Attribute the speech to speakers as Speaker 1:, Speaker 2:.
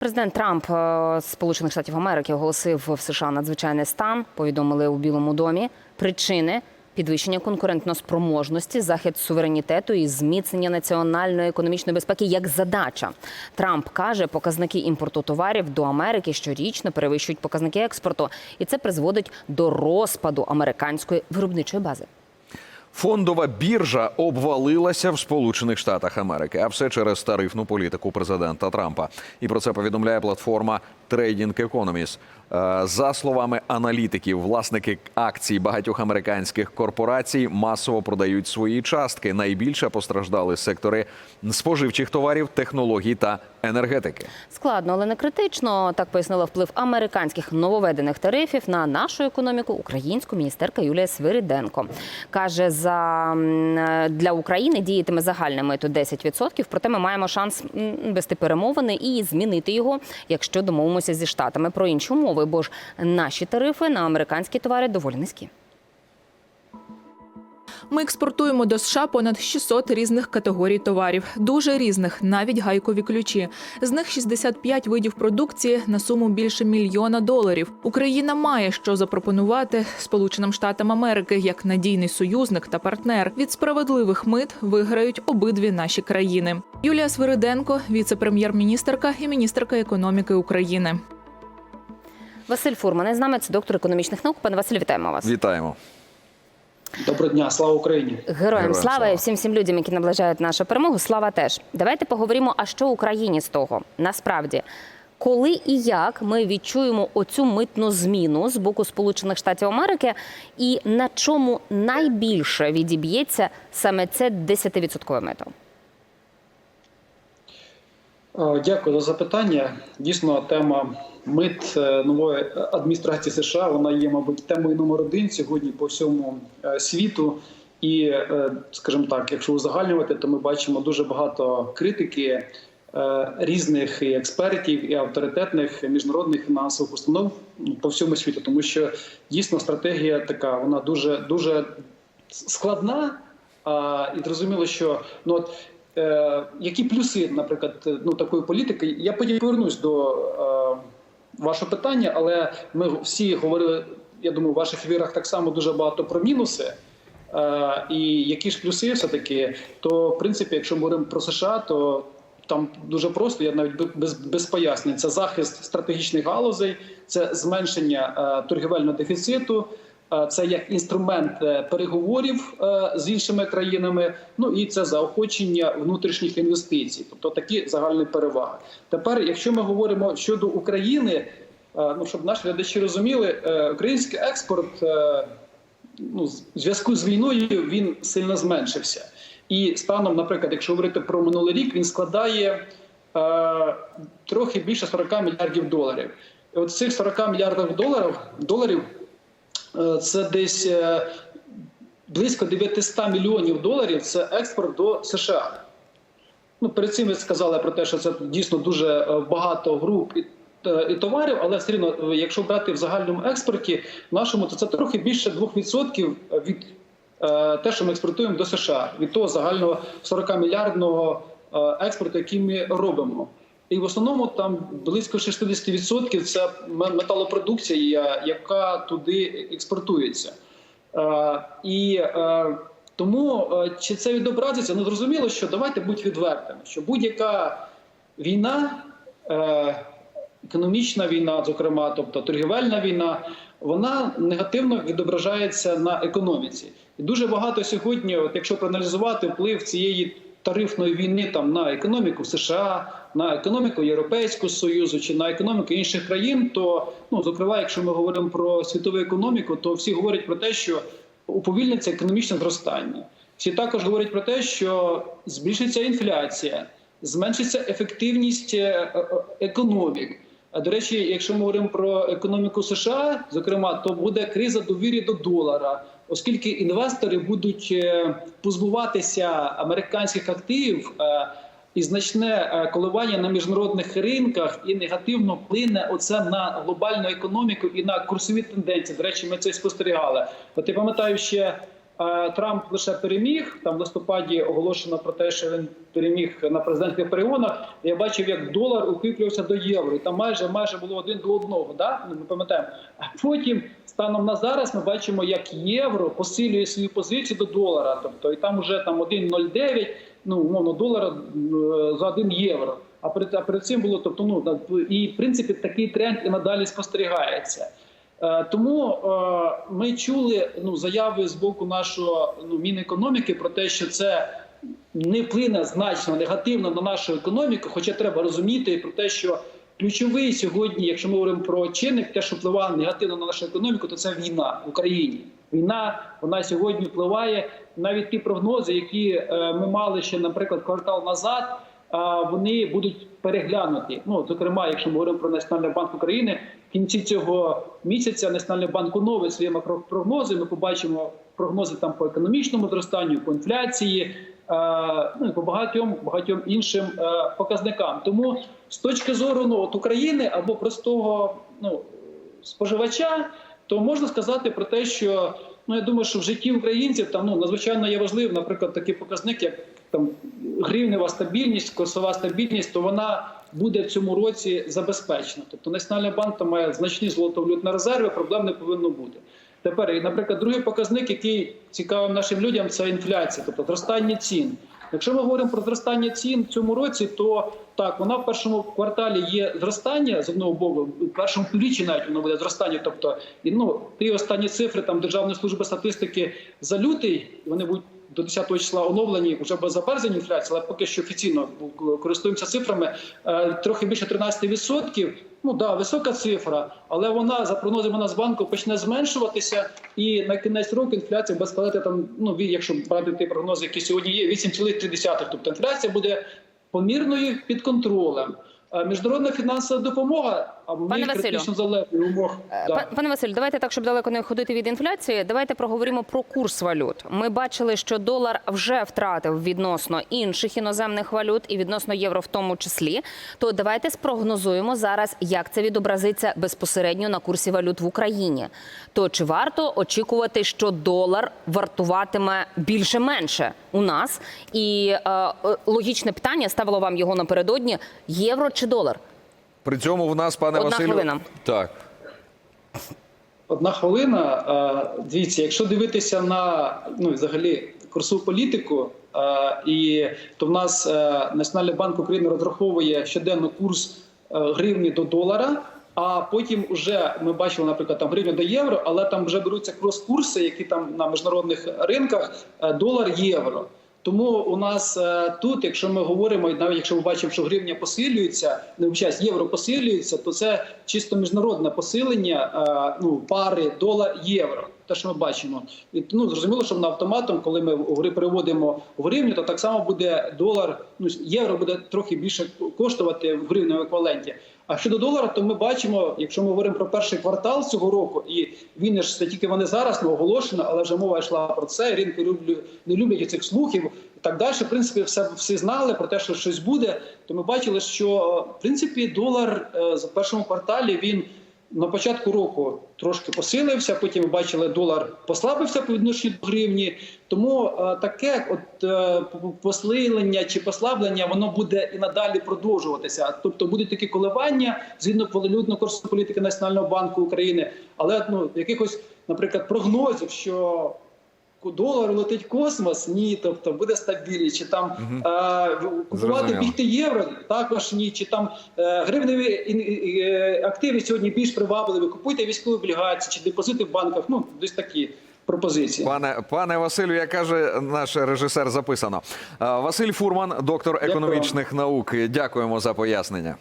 Speaker 1: Президент Трамп е, Сполучених Штатів Америки оголосив в США надзвичайний стан. Повідомили у Білому домі причини підвищення конкурентноспроможності, захист суверенітету і зміцнення національної економічної безпеки як задача. Трамп каже, показники імпорту товарів до Америки щорічно перевищують показники експорту, і це призводить до розпаду американської виробничої бази.
Speaker 2: Фондова біржа обвалилася в Сполучених Штатах Америки, а все через тарифну політику президента Трампа. І про це повідомляє платформа Trading Economies. Е, За словами аналітиків, власники акцій багатьох американських корпорацій масово продають свої частки. Найбільше постраждали сектори споживчих товарів, технологій та енергетики.
Speaker 1: Складно, але не критично. Так пояснила вплив американських нововведених тарифів на нашу економіку українську міністерка Юлія Свириденко. Каже, за для України діятиме загальне мито 10%, проте ми маємо шанс вести перемовини і змінити його, якщо домовимося зі штатами про інші умови, бо ж наші тарифи на американські товари доволі низькі.
Speaker 3: Ми експортуємо до США понад 600 різних категорій товарів, дуже різних, навіть гайкові ключі. З них 65 видів продукції на суму більше мільйона доларів. Україна має що запропонувати Сполученим Штатам Америки як надійний союзник та партнер. Від справедливих мит виграють обидві наші країни. Юлія Свириденко, віце-прем'єр-міністерка і міністерка економіки України.
Speaker 1: Василь Фурман з нами це доктор економічних наук. Пане Василь, вітаємо вас.
Speaker 2: Вітаємо.
Speaker 4: Доброго дня, слава Україні!
Speaker 1: Героям
Speaker 2: Героям
Speaker 1: слава
Speaker 2: слава.
Speaker 1: і всім всім людям, які наближають нашу перемогу. Слава теж. Давайте поговоримо, а що Україні з того насправді. Коли і як ми відчуємо оцю митну зміну з боку Сполучених Штатів Америки, і на чому найбільше відіб'ється саме це 10% мито?
Speaker 4: Е, Дякую за запитання. Дійсно, тема мит е, нової адміністрації США вона є, мабуть, темою номер один сьогодні по всьому е, світу. І, скажімо так, якщо узагальнювати, то ми бачимо дуже багато критики різних і експертів і авторитетних міжнародних фінансових установ по всьому світу, тому що дійсно стратегія така, вона дуже дуже складна. А, і зрозуміло, що ну от які плюси, наприклад, ну такої політики, я потім повернусь до е, вашого питання, але ми всі говорили. Я думаю, в ваших ефірах так само дуже багато про мінуси. Е, і які ж плюси все таки, то в принципі, якщо ми говоримо про США, то там дуже просто, я навіть без, без пояснень. Це захист стратегічних галузей, це зменшення е, торгівельного дефіциту, е, це як інструмент е, переговорів е, з іншими країнами. Ну і це заохочення внутрішніх інвестицій, тобто такі загальні переваги. Тепер, якщо ми говоримо щодо України, е, ну щоб наші глядачі розуміли, е, український експорт. е, ну, в зв'язку з війною він сильно зменшився. І станом, наприклад, якщо говорити про минулий рік, він складає е, трохи більше 40 мільярдів доларів. І от цих 40 мільярдів доларів, доларів е, це десь е, близько 900 мільйонів доларів це експорт до США. Ну, перед цим ви сказали про те, що це дійсно дуже е, багато груп і, е, і товарів, але все е, якщо брати в загальному експорті, нашому, то це трохи більше 2% від е, те, що ми експортуємо до США, від того загального 40 мільярдного е, експорту, який ми робимо. І в основному там близько 60% це металопродукція, яка туди експортується. Е, І е, тому е, чи це відобразиться? Ну зрозуміло, що давайте будь відвертими, що будь-яка війна, економічна війна, зокрема, тобто торгівельна війна, вона негативно відображається на економіці. І дуже багато сьогодні, от якщо проаналізувати вплив цієї тарифної війни там на економіку США, на економіку Європейського Союзу чи на економіку інших країн, то ну зокрема, якщо ми говоримо про світову економіку, то всі говорять про те, що уповільниться економічне зростання. Всі також говорять про те, що збільшиться інфляція, зменшиться ефективність е, е, економік. А до речі, якщо ми говоримо про економіку США, зокрема, то буде криза довіри до долара, оскільки інвестори будуть е, позбуватися американських активів. І значне е, коливання на міжнародних ринках і негативно вплине оце на глобальну економіку і на курсові тенденції. До речі, ми це спостерігали. От я пам'ятаю ще Трамп лише переміг. Там в листопаді оголошено про те, що він переміг на президентських перегонах. Я бачив, як долар укріплювався до євро. І там майже майже було один до одного. Да? Ну, ми пам'ятаємо. А потім станом на зараз ми бачимо, як євро посилює свою позицію до долара. Тобто і там вже там 1,09, ну умовно долара е, за 1 євро. А перед, а перед цим було, тобто, ну і в принципі такий тренд і надалі спостерігається. Е, Тому е, ми чули ну заяви з боку нашого ну мінекономіки про те, що це не вплине значно негативно на нашу економіку. Хоча треба розуміти про те, що ключовий сьогодні, якщо ми говоримо про чинник, те, що впливає негативно на нашу економіку, то це війна в Україні. Війна вона сьогодні впливає навіть ті прогнози, які е, ми мали ще, наприклад, квартал назад. Вони будуть переглянуті. Ну зокрема, якщо ми говоримо про Національний банк України, в кінці цього місяця Національний банк оновить свої макропрогнози. Ми побачимо прогнози там по економічному зростанню, по інфляції, ну і по багатьом багатьом іншим е, показникам. Тому з точки зору ну, от України або простого ну споживача, то можна сказати про те, що ну я думаю, що в житті українців там ну надзвичайно є важливим, наприклад, такий показник, як там гривнева стабільність, курсова стабільність, то вона буде в цьому році забезпечена. Тобто Національний банк там має значні золотовалютні резерви, проблем не повинно бути. Тепер, наприклад, другий показник, який цікавий нашим людям, це інфляція, тобто зростання цін. Якщо ми говоримо про зростання цін в цьому році, то так вона в першому кварталі є зростання з одного боку, в першому півріччі навіть воно буде зростання. Тобто, і ну ті останні цифри там Державної служби статистики за лютий, вони будуть до 10 числа оновлені вже без за березень інфляції, але поки що офіційно користуємося цифрами е, трохи більше 13%. Ну да, висока цифра, але вона за прогнозами Нацбанку почне зменшуватися, і на кінець року інфляція буде складати там. Ну якщо брати ті прогнози, які сьогодні є, 8,3%. Тобто інфляція буде помірною під контролем. Е, Міжнародна фінансова допомога, а ми
Speaker 1: Пане Василю.
Speaker 4: залежні в.
Speaker 1: Е,
Speaker 4: да.
Speaker 1: Пане Василь, давайте так, щоб далеко не ходити від інфляції. Давайте проговоримо про курс валют. Ми бачили, що долар вже втратив відносно інших іноземних валют і відносно євро, в тому числі. То давайте спрогнозуємо зараз, як це відобразиться безпосередньо на курсі валют в Україні. То чи варто очікувати, що долар вартуватиме більше-менше у нас? І е, е, логічне питання ставило вам його напередодні: євро чи долар?
Speaker 2: При цьому в нас, пане
Speaker 1: Одна
Speaker 2: Василю,
Speaker 1: хвилина.
Speaker 2: так.
Speaker 4: Одна хвилина. Дивіться, якщо дивитися на ну взагалі курсову політику, і то в нас е, Національний банк України розраховує щоденно курс е, гривні до долара. А потім вже ми бачили, наприклад, там гривня до євро, але там вже беруться крос-курси, які там на міжнародних ринках е, долар євро. Тому у нас е, тут, якщо ми говоримо, і навіть якщо ми бачимо, що гривня посилюється, не вчасть євро посилюється, то це чисто міжнародне посилення е, ну пари долар-євро. Те, що ми бачимо, і ну зрозуміло, що на автоматом, коли ми гри переводимо в гривню, то так само буде долар. Ну євро буде трохи більше коштувати в гривневому еквіваленті. А щодо долара, то ми бачимо, якщо ми говоримо про перший квартал цього року, і він ж це тільки вони зараз не оголошено, але вже мова йшла про це. Ринки люблю, не люблять цих слухів так далі. В принципі, все всі знали про те, що щось буде. То ми бачили, що в принципі долар е, за першому кварталі він. На початку року трошки посилився, потім бачили, долар послабився по відношенню до гривні. Тому е, таке от е, посилення чи послаблення воно буде і надалі продовжуватися. Тобто будуть такі коливання згідно валютно курсової політики Національного банку України, але ну якихось, наприклад, прогнозів, що долар летить космос, ні, тобто буде стабільність, чи там е, купувати бігти євро, також ні, чи там е, гривневі е, активи сьогодні більш привабливі, купуйте військові облігації чи депозити в банках. Ну десь такі пропозиції.
Speaker 2: Пане пане Василю, як каже наш режисер, записано. Е, Василь Фурман, доктор економічних наук. Дякуємо за пояснення.